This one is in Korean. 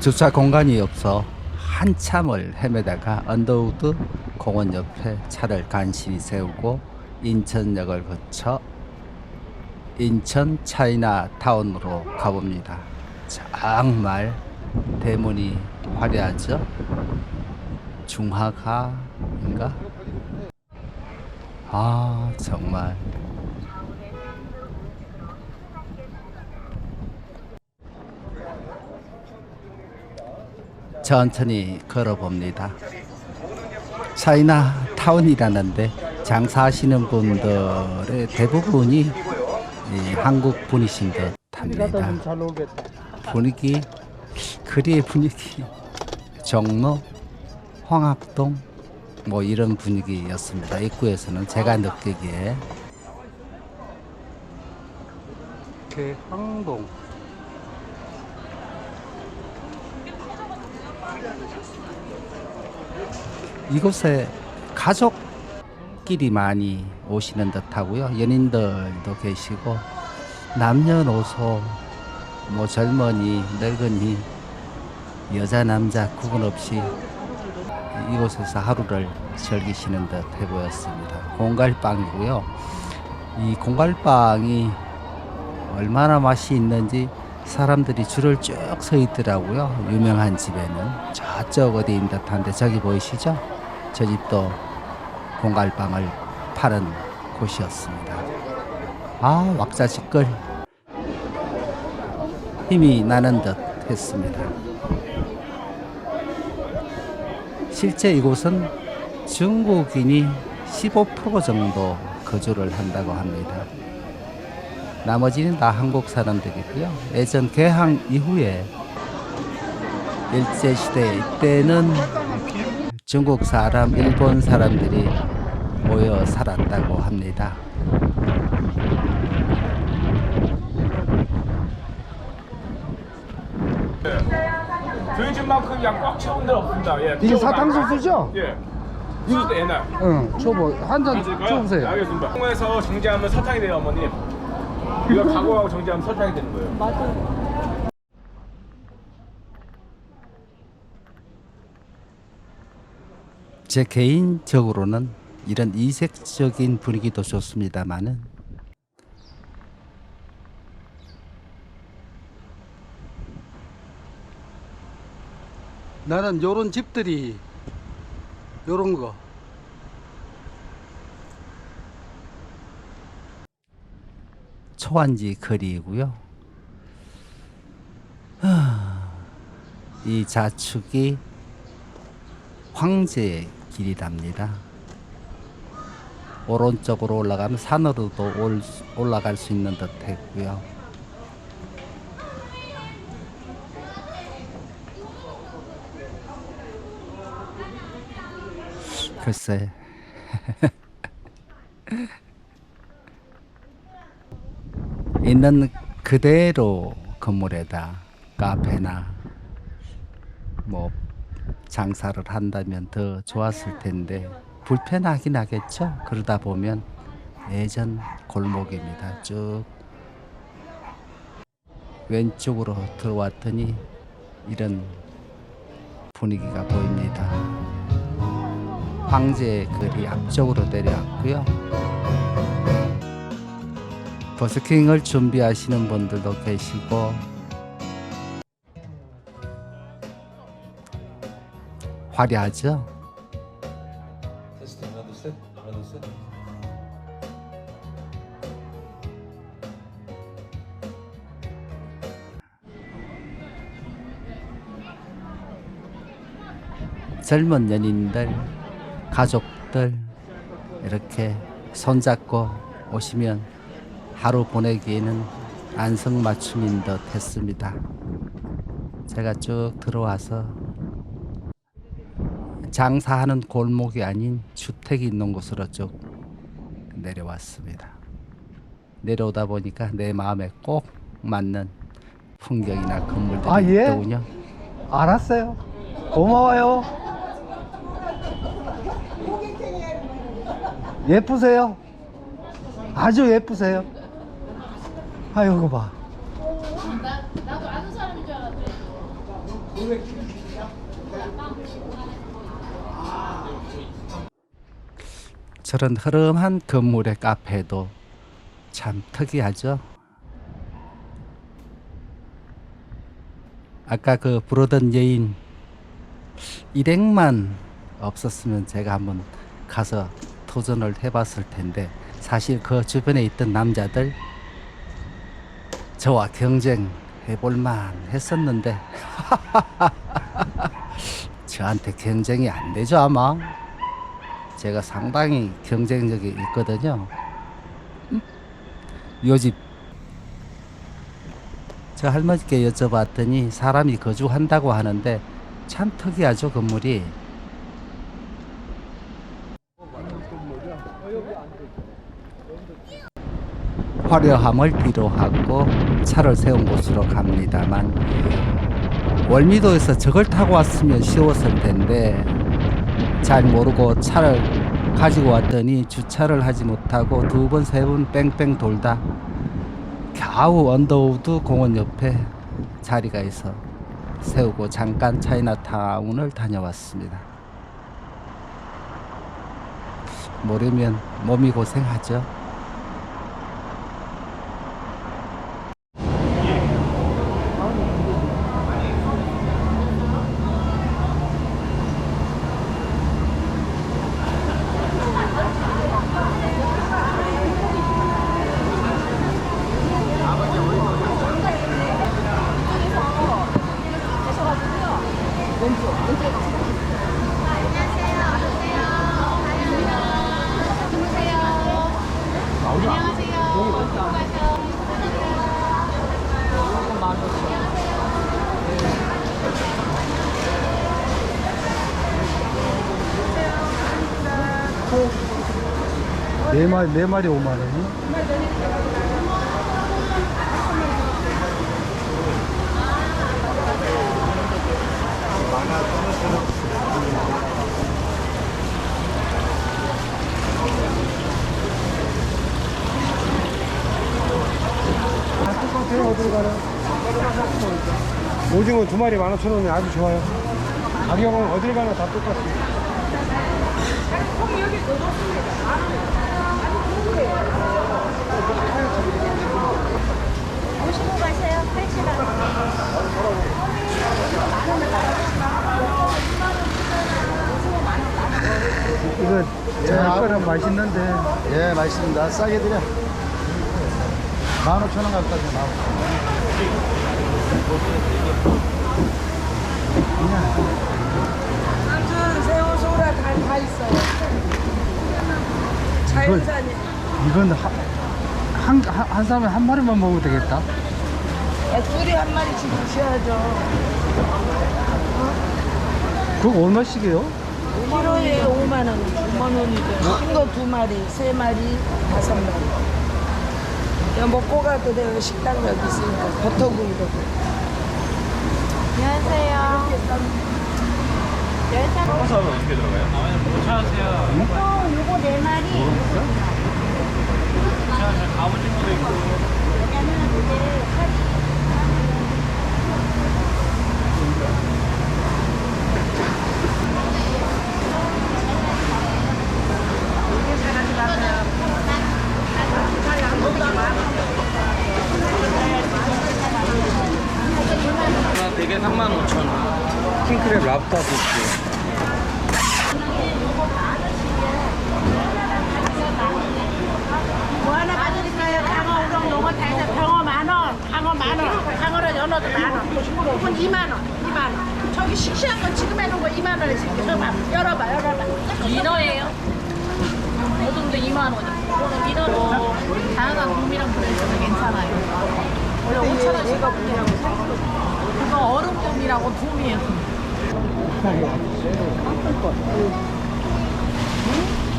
주차 공간이 없어 한참을 헤매다가 언더우드 공원 옆에 차를 간신히 세우고 인천역을 거쳐 인천 차이나 타운으로 가봅니다. 정말 대문이 화려하죠? 중화가인가? 아 정말 천천히 걸어봅니다. 차이나 타운이라는데 장사하시는 분들의 대부분이 이 한국 분이신 듯 합니다. 잘 오겠다. 분위기 거리의 분위기 종로 황학동 뭐 이런 분위기였습니다. 입구에서는 제가 느끼기에 개항동 이곳에 가족끼리 많이 오시는 듯하고요. 연인들도 계시고 남녀노소 뭐 젊은이 늙은이 여자 남자 구분 없이 이곳에서 하루를 즐기시는 듯해 보였습니다. 공갈빵이고요. 이 공갈빵이 얼마나 맛이 있는지 사람들이 줄을 쭉 서 있더라고요. 유명한 집에는 저쪽 어디인 듯한데 저기 보이시죠? 저 집도 공갈빵을 파는 곳이었습니다. 아 왁자지껄 힘이 나는 듯 했습니다. 실제 이곳은 중국인이 15% 정도 거주를 한다고 합니다. 나머지는 다 한국 사람들이고요. 예전 개항 이후에 일제 시대 이때는 중국 사람, 일본 사람들이 모여 살았다고 합니다. 저희 집만큼 양 꽉 채운 데는 없습니다. 예. 이게 사탕수수죠? 예. 수도 옛날. 응. 줘보 한잔? 줘보세요. 알겠습니다. 통에서 정지하면 설탕이 돼요, 어머님. 이거 가공하고 정지하면 설탕이 되는 거예요. 제 개인적으로는 이런 이색적인 분위기도 좋습니다만은 나는 요런 집들이 요런 거 초안지 거리이고요. 하, 이 자축이 황제의 길이랍니다. 오른쪽으로 올라가면 산으로도 올, 올라갈 수 있는 듯 했고요. 글쎄. 있는 그대로 건물에다 카페나 뭐 장사를 한다면 더 좋았을 텐데 불편하긴 하겠죠. 그러다 보면 예전 골목입니다. 쭉 왼쪽으로 들어왔더니 이런 분위기가 보입니다. 황제 거리 앞쪽으로 내려왔고요. 버스킹을 준비하시는 분들도 계시고 화려하죠. 젊은 연인들, 가족들 이렇게 손잡고 오시면 하루 보내기에는 안성맞춤인 듯 했습니다. 제가 쭉 들어와서 장사하는 골목이 아닌 주택이 있는 곳으로 쭉 내려왔습니다. 내려오다 보니까 내 마음에 꼭 맞는 풍경이나 건물들이 아, 예? 있더군요. 알았어요. 고마워요. 예쁘세요. 아주 예쁘세요. 아유, 이거 봐. 나, 나도 아는 사람인 줄 알았더니 저런 흐름한 건물의 카페도 참 특이하죠. 아까 그 부르던 여인 일행만 없었으면 제가 한번 가서 도전을 해봤을 텐데 사실 그 주변에 있던 남자들 저와 경쟁 해볼만 했었는데. 저한테 경쟁이 안 되죠 아마. 제가 상당히 경쟁력이 있거든요. 요집. 저 할머니께 여쭤봤더니 사람이 거주한다고 하는데 참 특이하죠 건물이 화려함을 필요하고 차를 세운 곳으로 갑니다만 월미도에서 저걸 타고 왔으면 쉬웠을 텐데 잘 모르고 차를 가지고 왔더니 주차를 하지 못하고 두 번 세번 뺑뺑 돌다 겨우 언더우드 공원 옆에 자리가 있어 세우고 잠깐 차이나타운을 다녀왔습니다. 모르면 몸이 고생하죠. 네 마리 네 마리 5만 원 이? 오징어 두 마리 만 오천 원이 아주 좋아요. 가격은 어딜 가나 다 똑같습니다. 오시고 가세요. 8시간. 이거 잘 거는 맛있는데 예, 맛있습니다. 싸게 드려. 15,000원 가까이 나와. 삼촌, 새우, 소라 다, 다 있어요. 자연산이. 이건 한, 한, 한, 한 사람에 한 마리만 먹으면 되겠다. 야, 둘이 한 마리씩 드셔야죠. 그거 얼마씩이에요? 키로에 5만 원, 5만 원이죠. 큰 거 두 마리, 세 마리, 다섯 마리. 야, 먹고 가도 돼요. 식당 여기 있으니까. 버터구이도. 안녕하세요. 열산 허사하면 어떻게 들어가요? 어, 요거 네 마리. 아버지도 있고 왜냐면 이제 되게 3만 5천 원 킹크랩 랍스타도 있고. 뭐 하나 받으실까요? 강어, 우동, 농어 다 있어요. 병어 만 원, 강어 만 원, 강어랑 연어도 만 원. 이건 2만 원, 2만 원. 저기 싱싱한 거 지금 해놓은 거 2만 원에 지금 열어봐, 열어봐, 열어봐. 민어예요. 우동도 2만 원이고. 이거는 민어로 다양한 국미랑 브랜드는 괜찮아요. 원래 5천 원씩 하거든요. 그거 얼음돔이라고 돔이에요. 아플 것 같아. 응?